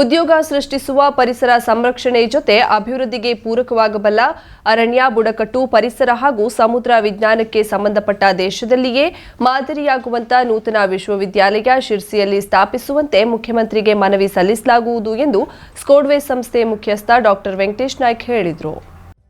ಉದ್ಯೋಗ ಸೃಷ್ಟಿಸುವ ಪರಿಸರ ಸಂರಕ್ಷಣೆ ಜೊತೆ ಅಭಿವೃದ್ಧಿಗೆ ಪೂರಕವಾಗಬಲ್ಲ ಅರಣ್ಯ, ಬುಡಕಟ್ಟು, ಪರಿಸರ ಹಾಗೂ ಸಮುದ್ರ ವಿಜ್ಞಾನಕ್ಕೆ ಸಂಬಂಧಪಟ್ಟ ದೇಶದಲ್ಲಿಯೇ ಮಾದರಿಯಾಗುವಂತಹ ನೂತನ ವಿಶ್ವವಿದ್ಯಾಲಯ ಶಿರ್ಸಿಯಲ್ಲಿ ಸ್ಥಾಪಿಸುವಂತೆ ಮುಖ್ಯಮಂತ್ರಿಗೆ ಮನವಿ ಸಲ್ಲಿಸಲಾಗುವುದು ಎಂದು ಸ್ಕೋಡ್ವೇ ಸಂಸ್ಥೆ ಮುಖ್ಯಸ್ಥ ಡಾಕ್ಟರ್ ವೆಂಕಟೇಶ್ ನಾಯ್ಕ್ ಹೇಳಿದರು.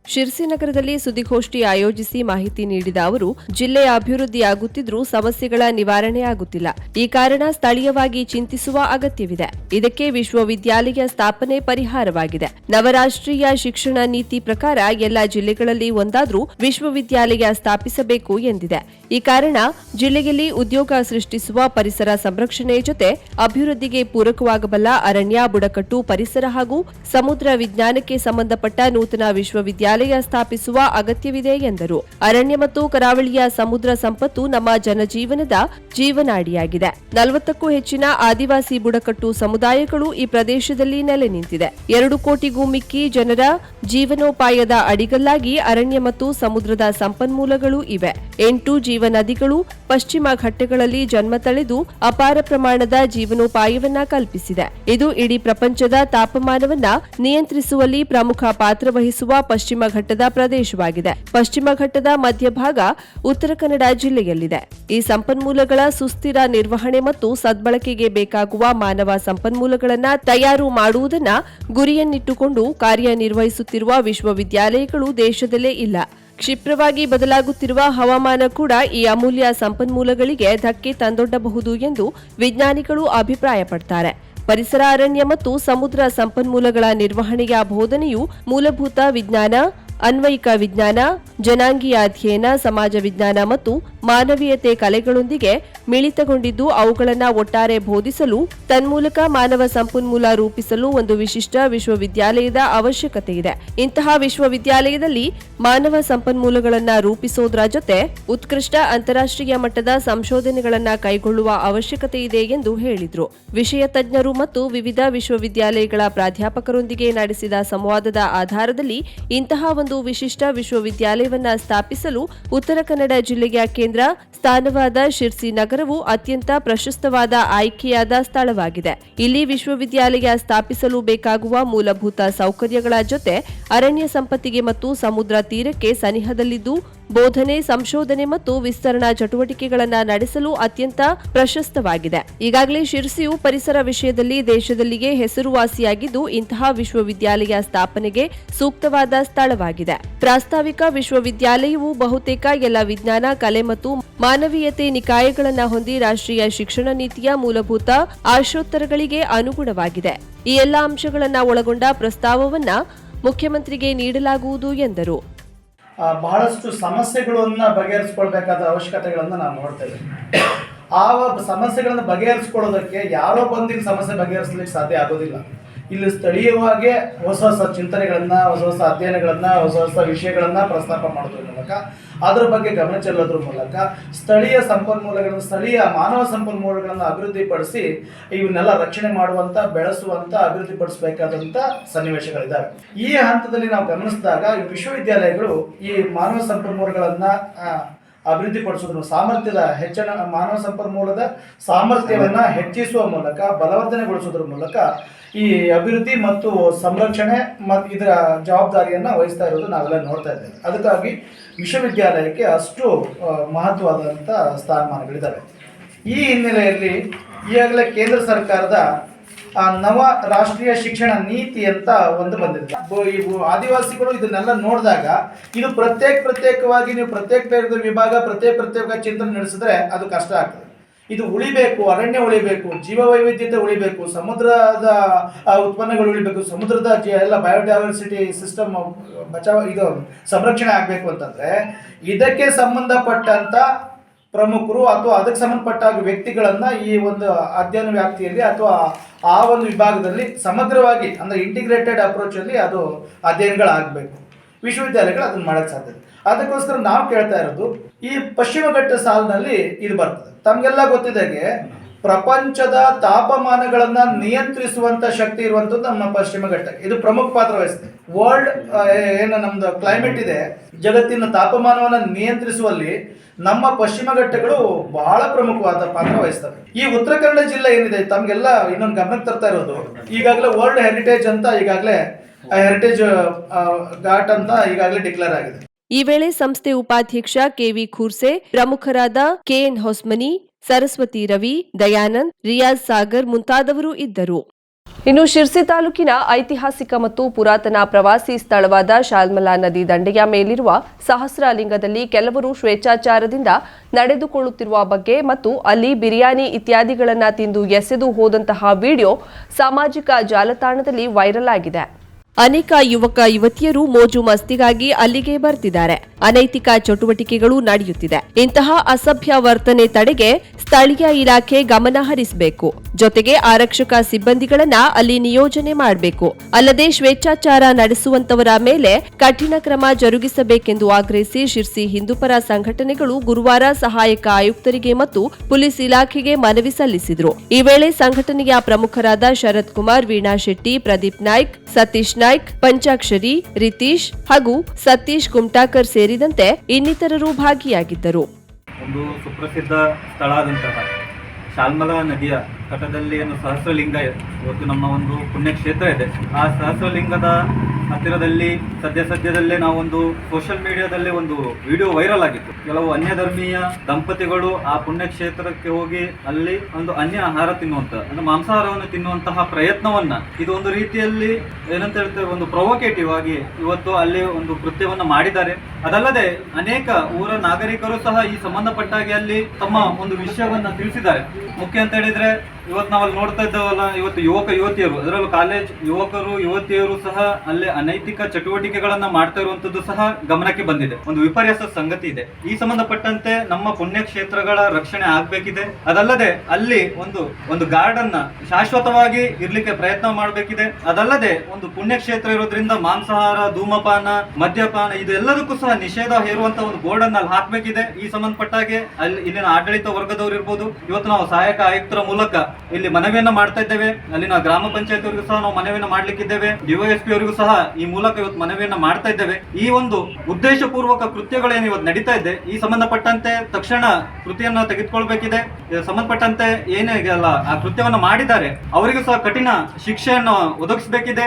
ಶಿರ್ಸಿ ನಗರದಲ್ಲಿ ಸುದ್ದಿಗೋಷ್ಠಿ ಆಯೋಜಿಸಿ ಮಾಹಿತಿ ನೀಡಿದ ಅವರು ಜಿಲ್ಲೆಯ ಅಭಿವೃದ್ಧಿಯಾಗುತ್ತಿದ್ರೂ ಸಮಸ್ಯೆಗಳ ನಿವಾರಣೆಯಾಗುತ್ತಿಲ್ಲ ಈ ಕಾರಣ ಸ್ಥಳೀಯವಾಗಿ ಚಿಂತಿಸುವ ಅಗತ್ಯವಿದೆ. ಇದಕ್ಕೆ ವಿಶ್ವವಿದ್ಯಾಲಯ ಸ್ಥಾಪನೆ ಪರಿಹಾರವಾಗಿದೆ. ನವರಾಷ್ಟ್ರೀಯ ಶಿಕ್ಷಣ ನೀತಿ ಪ್ರಕಾರ ಎಲ್ಲ ಜಿಲ್ಲೆಗಳಲ್ಲಿ ಒಂದಾದರೂ ವಿಶ್ವವಿದ್ಯಾಲಯ ಸ್ಥಾಪಿಸಬೇಕು ಎಂದಿದೆ. ಈ ಕಾರಣ ಜಿಲ್ಲೆಯಲ್ಲಿ ಉದ್ಯೋಗ ಸೃಷ್ಟಿಸುವ ಪರಿಸರ ಸಂರಕ್ಷಣೆ ಜೊತೆ ಅಭಿವೃದ್ಧಿಗೆ ಪೂರಕವಾಗಬಲ್ಲ ಅರಣ್ಯ ಬುಡಕಟ್ಟು ಪರಿಸರ ಹಾಗೂ ಸಮುದ್ರ ವಿಜ್ಞಾನಕ್ಕೆ ಸಂಬಂಧಪಟ್ಟ ನೂತನ ವಿಶ್ವವಿದ್ಯಾಲಯ ಸ್ಥಾಪಿಸುವ ಅಗತ್ಯವಿದೆ ಎಂದರು. ಅರಣ್ಯ ಮತ್ತು ಕರಾವಳಿಯ ಸಮುದ್ರ ಸಂಪತ್ತು ನಮ್ಮ ಜನಜೀವನದ ಜೀವನಾಡಿಯಾಗಿದೆ. ನಲವತ್ತಕ್ಕೂ ಹೆಚ್ಚಿನ ಆದಿವಾಸಿ ಬುಡಕಟ್ಟು ಸಮುದಾಯಗಳು ಈ ಪ್ರದೇಶದಲ್ಲಿ ನೆಲೆ ನಿಂತಿದೆ. ಎರಡು ಕೋಟಿಗೂ ಮಿಕ್ಕಿ ಜನರ ಜೀವನೋಪಾಯದ ಅಡಿಗಲ್ಲಾಗಿ ಅರಣ್ಯ ಮತ್ತು ಸಮುದ್ರದ ಸಂಪನ್ಮೂಲಗಳು ಇವೆ. ಎಂಟು ಜೀವನದಿಗಳು ಪಶ್ಚಿಮ ಘಟ್ಟಗಳಲ್ಲಿ ಜನ್ಮ ತಳೆದು ಅಪಾರ ಪ್ರಮಾಣದ ಜೀವನೋಪಾಯವನ್ನ ಕಲ್ಪಿಸಿದೆ. ಇದು ಇಡೀ ಪ್ರಪಂಚದ ತಾಪಮಾನವನ್ನ ನಿಯಂತ್ರಿಸುವಲ್ಲಿ ಪ್ರಮುಖ ಪಾತ್ರ ವಹಿಸುವ ಪಶ್ಚಿಮ ಘಟ್ಟದ ಪ್ರದೇಶವಾಗಿದೆ. ಪಶ್ಚಿಮ ಘಟ್ಟದ ಮಧ್ಯಭಾಗ ಉತ್ತರ ಕನ್ನಡ ಜಿಲ್ಲೆಯಲ್ಲಿದೆ. ಈ ಸಂಪನ್ಮೂಲಗಳ ಸುಸ್ಥಿರ ನಿರ್ವಹಣೆ ಮತ್ತು ಸದ್ಬಳಕೆಗೆ ಬೇಕಾಗುವ ಮಾನವ ಸಂಪನ್ಮೂಲಗಳನ್ನು ತಯಾರು ಮಾಡುವುದನ್ನ ಗುರಿಯನ್ನಿಟ್ಟುಕೊಂಡು ಕಾರ್ಯನಿರ್ವಹಿಸುತ್ತಿರುವ ವಿಶ್ವವಿದ್ಯಾಲಯಗಳು ದೇಶದಲ್ಲೇ ಇಲ್ಲ. ಕ್ಷಿಪ್ರವಾಗಿ ಬದಲಾಗುತ್ತಿರುವ ಹವಾಮಾನ ಕೂಡ ಈ ಅಮೂಲ್ಯ ಸಂಪನ್ಮೂಲಗಳಿಗೆ ಧಕ್ಕೆ ತಂದೊಡ್ಡಬಹುದು ಎಂದು ವಿಜ್ಞಾನಿಗಳು ಅಭಿಪ್ರಾಯಪಡ್ತಾರೆ. ಪರಿಸರ ಅರಣ್ಯ ಮತ್ತು ಸಮುದ್ರ ಸಂಪನ್ಮೂಲಗಳ ನಿರ್ವಹಣೆಯ ಬೋಧನೆಯು ಮೂಲಭೂತ ವಿಜ್ಞಾನ ಅನ್ವಯಿಕ ವಿಜ್ಞಾನ, ಜನಾಂಗೀಯ ಅಧ್ಯಯನ, ಸಮಾಜ ವಿಜ್ಞಾನ ಮತ್ತು ಮಾನವೀಯತೆ ಕಲೆಗಳೊಂದಿಗೆ ಮಿಳಿತಗೊಂಡಿದ್ದು ಅವುಗಳನ್ನು ಒಟ್ಟಾರೆ ಬೋಧಿಸಲು, ತನ್ಮೂಲಕ ಮಾನವ ಸಂಪನ್ಮೂಲ ರೂಪಿಸಲು ಒಂದು ವಿಶಿಷ್ಟ ವಿಶ್ವವಿದ್ಯಾಲಯದ ಅವಶ್ಯಕತೆ ಇದೆ. ಇಂತಹ ವಿಶ್ವವಿದ್ಯಾಲಯದಲ್ಲಿ ಮಾನವ ಸಂಪನ್ಮೂಲಗಳನ್ನು ರೂಪಿಸೋದ್ರ ಜೊತೆ ಉತ್ಕೃಷ್ಟ ಅಂತಾರಾಷ್ಟ್ರೀಯ ಮಟ್ಟದ ಸಂಶೋಧನೆಗಳನ್ನು ಕೈಗೊಳ್ಳುವ ಅವಶ್ಯಕತೆ ಇದೆ ಎಂದು ಹೇಳಿದರು. ವಿಷಯ ತಜ್ಞರು ಮತ್ತು ವಿವಿಧ ವಿಶ್ವವಿದ್ಯಾಲಯಗಳ ಪ್ರಾಧ್ಯಾಪಕರೊಂದಿಗೆ ನಡೆಸಿದ ಸಂವಾದದ ಆಧಾರದಲ್ಲಿ ಇಂತಹ ಒಂದು ವಿಶಿಷ್ಟ ವಿಶ್ವವಿದ್ಯಾಲಯವನ್ನ ಸ್ಥಾಪಿಸಲು ಉತ್ತರ ಕನ್ನಡ ಜಿಲ್ಲೆಯ ಕೇಂದ್ರ ಸ್ಥಾನವಾದ ಶಿರ್ಸಿ ನಗರವು ಅತ್ಯಂತ ಪ್ರಶಸ್ತವಾದ ಆಯ್ಕೆಯಾದ ಸ್ಥಳವಾಗಿದೆ. ಇಲ್ಲಿ ವಿಶ್ವವಿದ್ಯಾಲಯ ಸ್ಥಾಪಿಸಲು ಬೇಕಾಗುವ ಮೂಲಭೂತ ಸೌಕರ್ಯಗಳ ಜೊತೆ ಅರಣ್ಯ ಸಂಪತ್ತಿಗೆ ಮತ್ತು ಸಮುದ್ರ ತೀರಕ್ಕೆ ಸನಿಹದಲ್ಲಿದ್ದು ಬೋಧನೆ, ಸಂಶೋಧನೆ ಮತ್ತು ವಿಸ್ತರಣಾ ಚಟುವಟಿಕೆಗಳನ್ನು ನಡೆಸಲು ಅತ್ಯಂತ ಪ್ರಶಸ್ತವಾಗಿದೆ. ಈಗಾಗಲೇ ಶಿರ್ಸಿಯು ಪರಿಸರ ವಿಷಯದಲ್ಲಿ ದೇಶದಲ್ಲಿಯೇ ಹೆಸರುವಾಸಿಯಾಗಿದ್ದು, ಇಂತಹ ವಿಶ್ವವಿದ್ಯಾಲಯ ಸ್ಥಾಪನೆಗೆ ಸೂಕ್ತವಾದ ಸ್ಥಳವಾಗಿದೆ. ಪ್ರಾಸ್ತಾವಿಕ ವಿಶ್ವವಿದ್ಯಾಲಯವು ಬಹುತೇಕ ಎಲ್ಲ ವಿಜ್ಞಾನ, ಕಲೆ ಮತ್ತು ಮಾನವೀಯತೆ ನಿಕಾಯಗಳನ್ನು ಹೊಂದಿ ರಾಷ್ಟ್ರೀಯ ಶಿಕ್ಷಣ ನೀತಿಯ ಮೂಲಭೂತ ಆಶೋತ್ತರಗಳಿಗೆ ಅನುಗುಣವಾಗಿದೆ. ಈ ಎಲ್ಲ ಅಂಶಗಳನ್ನು ಒಳಗೊಂಡ ಪ್ರಸ್ತಾವವನ್ನು ಮುಖ್ಯಮಂತ್ರಿಗೆ ನೀಡಲಾಗುವುದು ಎಂದರು. ಬಹಳಷ್ಟು ಸಮಸ್ಯೆಗಳನ್ನ ಬಗೆಹರಿಸ್ಕೊಳ್ಬೇಕಾದ ಅವಶ್ಯಕತೆಗಳನ್ನು ನಾವು ನೋಡ್ತೇವೆ ಆ, ಸಮಸ್ಯೆಗಳನ್ನು ಬಗೆಹರಿಸ್ಕೊಳ್ಳೋದಕ್ಕೆ ಯಾರೋ ಬಂದಿನ ಸಮಸ್ಯೆ ಬಗೆಹರಿಸ್ಲಿಕ್ಕೆ ಸಾಧ್ಯ ಆಗೋದಿಲ್ಲ. ಇಲ್ಲಿ ಸ್ಥಳೀಯವಾಗಿ ಹೊಸ ಹೊಸ ಚಿಂತನೆಗಳನ್ನ, ಹೊಸ ಹೊಸ ಅಧ್ಯಯನಗಳನ್ನ, ಹೊಸ ಹೊಸ ವಿಷಯಗಳನ್ನ ಪ್ರಸ್ತಾಪ ಮಾಡೋದ್ರ ಮೂಲಕ. ಅದರ ಬಗ್ಗೆ ಗಮನ ಚೆಲ್ಲೋದ್ರ ಮೂಲಕ ಸ್ಥಳೀಯ ಸಂಪನ್ಮೂಲಗಳನ್ನು, ಸ್ಥಳೀಯ ಮಾನವ ಸಂಪನ್ಮೂಲಗಳನ್ನು ಅಭಿವೃದ್ಧಿಪಡಿಸಿ ಇವನ್ನೆಲ್ಲ ರಕ್ಷಣೆ ಮಾಡುವಂತ, ಬೆಳೆಸುವಂತ, ಅಭಿವೃದ್ಧಿಪಡಿಸಬೇಕಾದಂತ ಸನ್ನಿವೇಶಗಳಿದ್ದಾವೆ ಈ ಹಂತದಲ್ಲಿ ನಾವು ಗಮನಿಸಿದಾಗ ವಿಶ್ವವಿದ್ಯಾಲಯಗಳು ಈ ಮಾನವ ಸಂಪನ್ಮೂಲಗಳನ್ನ ಅಭಿವೃದ್ಧಿಪಡಿಸೋದ್ರ ಸಾಮರ್ಥ್ಯದ ಹೆಚ್ಚಿನ ಮಾನವ ಸಂಪನ್ಮೂಲದ ಸಾಮರ್ಥ್ಯವನ್ನ ಹೆಚ್ಚಿಸುವ ಮೂಲಕ ಬಲವರ್ಧನೆಗೊಳಿಸೋದ್ರ ಮೂಲಕ ಈ ಅಭಿವೃದ್ಧಿ ಮತ್ತು ಸಂರಕ್ಷಣೆ ಮತ್ತು ಇದರ ಜವಾಬ್ದಾರಿಯನ್ನು ವಹಿಸ್ತಾ ಇರೋದು ನಾವೆಲ್ಲ ನೋಡ್ತಾ ಇದ್ದೇವೆ. ಅದಕ್ಕಾಗಿ ವಿಶ್ವವಿದ್ಯಾಲಯಕ್ಕೆ ಅಷ್ಟು ಮಹತ್ವವಾದಂಥ ಸ್ಥಾನಮಾನಗಳಿದ್ದಾವೆ ಈ ಹಿನ್ನೆಲೆಯಲ್ಲಿ ಈಗಾಗಲೇ ಕೇಂದ್ರ ಸರ್ಕಾರದ ನವ ರಾಷ್ಟ್ರೀಯ ಶಿಕ್ಷಣ ನೀತಿ ಅಂತ ಒಂದು ಬಂದಿದೆ. ಆದಿವಾಸಿಗಳು ಇದನ್ನೆಲ್ಲ ನೋಡಿದಾಗ ಇದು ಪ್ರತ್ಯೇಕ ಪ್ರತ್ಯೇಕವಾಗಿ ನೀವು ಪ್ರತ್ಯೇಕ ವಿಭಾಗ, ಪ್ರತ್ಯೇಕ ಪ್ರತ್ಯೇಕ ಚಿಂತನೆ ನಡೆಸಿದ್ರೆ ಅದು ಕಷ್ಟ ಆಗ್ತದೆ. ಇದು ಉಳಿಬೇಕು, ಅರಣ್ಯ ಉಳಿಬೇಕು ಜೀವ ವೈವಿಧ್ಯತೆ ಉಳಿಬೇಕು, ಸಮುದ್ರದ ಉತ್ಪನ್ನಗಳು ಉಳಿಬೇಕು, ಸಮುದ್ರದ ಎಲ್ಲ ಬಯೋಡೈವರ್ಸಿಟಿ ಸಿಸ್ಟಮ್ ಬಚಾವ, ಇದು ಸಂರಕ್ಷಣೆ ಆಗಬೇಕು ಅಂತಂದ್ರೆ ಇದಕ್ಕೆ ಸಂಬಂಧಪಟ್ಟಂತ ಪ್ರಮುಖರು ಅಥವಾ ಅದಕ್ಕೆ ಸಂಬಂಧಪಟ್ಟ ವ್ಯಕ್ತಿಗಳನ್ನ ಈ ಒಂದು ಅಧ್ಯಯನ ವ್ಯಾಪ್ತಿಯಲ್ಲಿ ಅಥವಾ ಆ ಒಂದು ವಿಭಾಗದಲ್ಲಿ ಸಮಗ್ರವಾಗಿ ಅಂದರೆ ಇಂಟಿಗ್ರೇಟೆಡ್ ಅಪ್ರೋಚಲ್ಲಿ ಅದು ಅಧ್ಯಯನಗಳಾಗಬೇಕು. ವಿಶ್ವವಿದ್ಯಾಲಯಗಳು ಅದನ್ನು ಮಾಡೋಕ್ಕೆ ಸಾಧ್ಯ ಅದಕ್ಕೋಸ್ಕರ ನಾವು ಕೇಳ್ತಾ ಇರೋದು, ಈ ಪಶ್ಚಿಮ ಘಟ್ಟ ಸಾಲಿನಲ್ಲಿ ಇದು ಬರ್ತದೆ. ತಮಗೆಲ್ಲ ಗೊತ್ತಿದ್ದಾಗೆ ಪ್ರಪಂಚದ ತಾಪಮಾನಗಳನ್ನು ನಿಯಂತ್ರಿಸುವಂಥ ಶಕ್ತಿ ಇರುವಂಥದ್ದು ನಮ್ಮ ಪಶ್ಚಿಮ ಘಟ್ಟ ಇದು ಪ್ರಮುಖ ಪಾತ್ರ ವಹಿಸುತ್ತೆ. ವರ್ಲ್ಡ್ ಏನು ನಮ್ದು ಕ್ಲೈಮೇಟ್ ಇದೆ. ಜಗತ್ತಿನ ತಾಪಮಾನವನ್ನು ನಿಯಂತ್ರಿಸುವಲ್ಲಿ ನಮ್ಮ ಪಶ್ಚಿಮ ಘಟ್ಟಗಳು ಬಹಳ ಪ್ರಮುಖವಾದ ಪಾತ್ರ ವಹಿಸ್ತವೆ. ಈ ಉತ್ತರ ಕನ್ನಡ ಜಿಲ್ಲೆ ಏನಿದೆ, ತಮ್ಗೆಲ್ಲ ಇನ್ನೊಂದು ಗಮನಕ್ಕೆ ತರ್ತಾ ಇರೋದು. ಈಗಾಗಲೇ ವರ್ಲ್ಡ್ ಹೆರಿಟೇಜ್ ಅಂತ ಈಗಾಗಲೇ ಹೆರಿಟೇಜ್ ಘಾಟ್ ಅಂತ ಈಗಾಗಲೇ ಡಿಕ್ಲೇರ್ ಆಗಿದೆ. ಈ ವೇಳೆ ಸಂಸ್ಥೆ ಉಪಾಧ್ಯಕ್ಷ ಕೆವಿ ಖೂರ್ಸೆ, ಪ್ರಮುಖರಾದ ಕೆಎನ್ ಹೊಸ್ಮನಿ, ಸರಸ್ವತಿ ರವಿ, ದಯಾನಂದ್, ರಿಯಾಜ್ ಸಾಗರ್ ಮುಂತಾದವರು ಇದ್ದರು. ಇನ್ನು ಶಿರ್ಸಿ ತಾಲೂಕಿನ ಐತಿಹಾಸಿಕ ಮತ್ತು ಪುರಾತನ ಪ್ರವಾಸಿ ಸ್ಥಳವಾದ ಶಾಲ್ಮಲಾ ನದಿ ದಂಡೆಯ ಮೇಲಿರುವ ಸಹಸ್ರಲಿಂಗದಲ್ಲಿ ಕೆಲವರು ಸ್ವೇಚ್ಛಾಚಾರದಿಂದ ನಡೆದುಕೊಳ್ಳುತ್ತಿರುವ ಬಗ್ಗೆ ಮತ್ತು ಅಲ್ಲಿ ಬಿರಿಯಾನಿ ಇತ್ಯಾದಿಗಳನ್ನು ತಿಂದು ಎಸೆದು ಹೋದಂತಹ ವಿಡಿಯೋ ಸಾಮಾಜಿಕ ಜಾಲತಾಣದಲ್ಲಿ ವೈರಲ್ ಆಗಿದೆ. ಅನೇಕ ಯುವಕ ಯುವತಿಯರು ಮೋಜು ಮಸ್ತಿಗಾಗಿ ಅಲ್ಲಿಗೆ ಬರ್ತಿದ್ದಾರೆ. ಅನೈತಿಕ ಚಟುವಟಿಕೆಗಳು ನಡೆಯುತ್ತಿದೆ. ಇಂತಹ ಅಸಭ್ಯ ವರ್ತನೆ ತಡೆಗೆ ಸ್ಥಳೀಯ ಇಲಾಖೆ ಗಮನ ಹರಿಸಬೇಕು. ಜೊತೆಗೆ ಆರಕ್ಷಕ ಸಿಬ್ಬಂದಿಗಳನ್ನ ಅಲ್ಲಿ ನಿಯೋಜನೆ ಮಾಡಬೇಕು. ಅಲ್ಲದೆ ಸ್ವೇಚ್ಛಾಚಾರ ನಡೆಸುವಂತವರ ಮೇಲೆ ಕಠಿಣ ಕ್ರಮ ಜರುಗಿಸಬೇಕೆಂದು ಆಗ್ರಹಿಸಿ ಶಿರ್ಸಿ ಹಿಂದೂಪರ ಸಂಘಟನೆಗಳು ಗುರುವಾರ ಸಹಾಯಕ ಆಯುಕ್ತರಿಗೆ ಮತ್ತು ಪೊಲೀಸ್ ಇಲಾಖೆಗೆ ಮನವಿ ಸಲ್ಲಿಸಿದ್ರು. ಈ ವೇಳೆ ಸಂಘಟನೆಯ ಪ್ರಮುಖರಾದ ಶರತ್ ಕುಮಾರ್ ವೀಣಾ ಶೆಟ್ಟಿ, ಪ್ರದೀಪ್ ನಾಯ್ಕ್, ಸತೀಶ್ ನಾಯ್ಕ್, ಪಂಚಾಕ್ಷರಿ, ರಿತೀಶ್ ಹಾಗೂ ಸತೀಶ್ ಕುಮ್ಟಾಕರ್ ಸೇರಿದಂತೆ ಇನ್ನಿತರರು ಭಾಗಿಯಾಗಿದ್ದರು. ಒಂದು ಸುಪ್ರಸಿದ್ಧ ಸ್ಥಳ ಆದಂತಹ ಶಾಲ್ಮಲಾ ನದಿಯ ತಟದಲ್ಲಿ ಏನು ಸಹಸ್ರಲಿಂಗ ಇವತ್ತು ನಮ್ಮ ಒಂದು ಪುಣ್ಯಕ್ಷೇತ್ರ ಇದೆ. ಆ ಸಹಸ್ರಲಿಂಗದ ಹತ್ತಿರದಲ್ಲಿ ಸದ್ಯ ಸದ್ಯದಲ್ಲೇ ನಾವೊಂದು ಸೋಷಿಯಲ್ ಮೀಡಿಯಾದಲ್ಲಿ ಒಂದು ವಿಡಿಯೋ ವೈರಲ್ ಆಗಿತ್ತು. ಕೆಲವು ಅನ್ಯ ಧರ್ಮೀಯ ದಂಪತಿಗಳು ಆ ಪುಣ್ಯಕ್ಷೇತ್ರಕ್ಕೆ ಹೋಗಿ ಅಲ್ಲಿ ಒಂದು ಅನ್ಯ ಆಹಾರ ತಿನ್ನುವಂತ ಅಂದ್ರೆ ಮಾಂಸಾಹಾರವನ್ನು ತಿನ್ನುವಂತಹ ಪ್ರಯತ್ನವನ್ನ ಇದು ಒಂದು ರೀತಿಯಲ್ಲಿ ಏನಂತ ಹೇಳ್ತೇವೆ ಒಂದು ಪ್ರೊವೊಕೇಟಿವ್ ಆಗಿ ಇವತ್ತು ಅಲ್ಲಿ ಒಂದು ಕೃತ್ಯವನ್ನ ಮಾಡಿದ್ದಾರೆ. ಅದಲ್ಲದೆ ಅನೇಕ ಊರ ನಾಗರಿಕರು ಸಹ ಈ ಸಂಬಂಧಪಟ್ಟಾಗಿ ಅಲ್ಲಿ ತಮ್ಮ ಒಂದು ವಿಷಯವನ್ನ ತಿಳಿಸಿದ್ದಾರೆ. ಮುಖ್ಯ ಅಂತ ಹೇಳಿದ್ರೆ ಇವತ್ತು ನಾವಲ್ಲಿ ನೋಡ್ತಾ ಇದ್ದೇವಲ್ಲ, ಇವತ್ತು ಯುವಕ, ಯುವತಿಯರು, ಅದರಲ್ಲೂ ಕಾಲೇಜ್ ಯುವಕರು, ಯುವತಿಯರು ಸಹ ಅಲ್ಲಿ ಅನೈತಿಕ ಚಟುವಟಿಕೆಗಳನ್ನ ಮಾಡ್ತಾ ಇರುವಂತದ್ದು ಸಹ ಗಮನಕ್ಕೆ ಬಂದಿದೆ. ಒಂದು ವಿಪರ್ಯಾಸ ಸಂಗತಿ ಇದೆ. ಈ ಸಂಬಂಧಪಟ್ಟಂತೆ ನಮ್ಮ ಪುಣ್ಯಕ್ಷೇತ್ರಗಳ ರಕ್ಷಣೆ ಆಗ್ಬೇಕಿದೆ. ಅದಲ್ಲದೆ ಅಲ್ಲಿ ಒಂದು ಒಂದು ಗಾರ್ಡನ್ ಅನ್ನ ಶಾಶ್ವತವಾಗಿ ಇರ್ಲಿಕ್ಕೆ ಪ್ರಯತ್ನ ಮಾಡಬೇಕಿದೆ. ಅದಲ್ಲದೆ ಒಂದು ಪುಣ್ಯಕ್ಷೇತ್ರ ಇರೋದ್ರಿಂದ ಮಾಂಸಾಹಾರ, ಧೂಮಪಾನ, ಮದ್ಯಪಾನ ಇದೆಲ್ಲದಕ್ಕೂ ಸಹ ನಿಷೇಧ ಹೇರುವಂತ ಒಂದು ಬೋರ್ಡ್ ಅನ್ನ ಅಲ್ಲಿ ಹಾಕ್ಬೇಕಿದೆ. ಈ ಸಂಬಂಧಪಟ್ಟಾಗೆ ಅಲ್ಲಿ ಇಲ್ಲಿನ ಆಡಳಿತ ವರ್ಗದವರು ಇರ್ಬೋದು. ಇವತ್ತು ನಾವು ಸಹಾಯಕ ಆಯುಕ್ತರ ಮೂಲಕ ಇಲ್ಲಿ ಮನವಿಯನ್ನ ಮಾಡ್ತಾ ಇದ್ದೇವೆ. ಅಲ್ಲಿನ ಗ್ರಾಮ ಪಂಚಾಯತ್ ಅವರಿಗೂ ಸಹ ನಾವು ಮನವಿಯನ್ನ ಮಾಡ್ಲಿಕ್ಕಿದ್ದೇವೆ. ಡಿವೈಎಸ್ಪಿ ಅವರಿಗೂ ಸಹ ಈ ಮೂಲಕ ಇವತ್ತು ಮನವಿಯನ್ನ ಮಾಡ್ತಾ ಇದ್ದೇವೆ. ಈ ಒಂದು ಉದ್ದೇಶ ಪೂರ್ವಕ ಕೃತ್ಯಗಳೇನು ಇವತ್ತು ನಡೀತಾ ಇದೆ, ಈ ಸಂಬಂಧಪಟ್ಟಂತೆ ತಕ್ಷಣ ಕೃತಿಯನ್ನ ತೆಗೆದುಕೊಳ್ಬೇಕಿದೆ. ಸಂಬಂಧಪಟ್ಟಂತೆ ಏನೇ ಅಲ್ಲ ಆ ಕೃತ್ಯವನ್ನ ಮಾಡಿದ್ದಾರೆ, ಅವರಿಗೂ ಸಹ ಕಠಿಣ ಶಿಕ್ಷೆಯನ್ನು ಒದಗಿಸಬೇಕಿದೆ.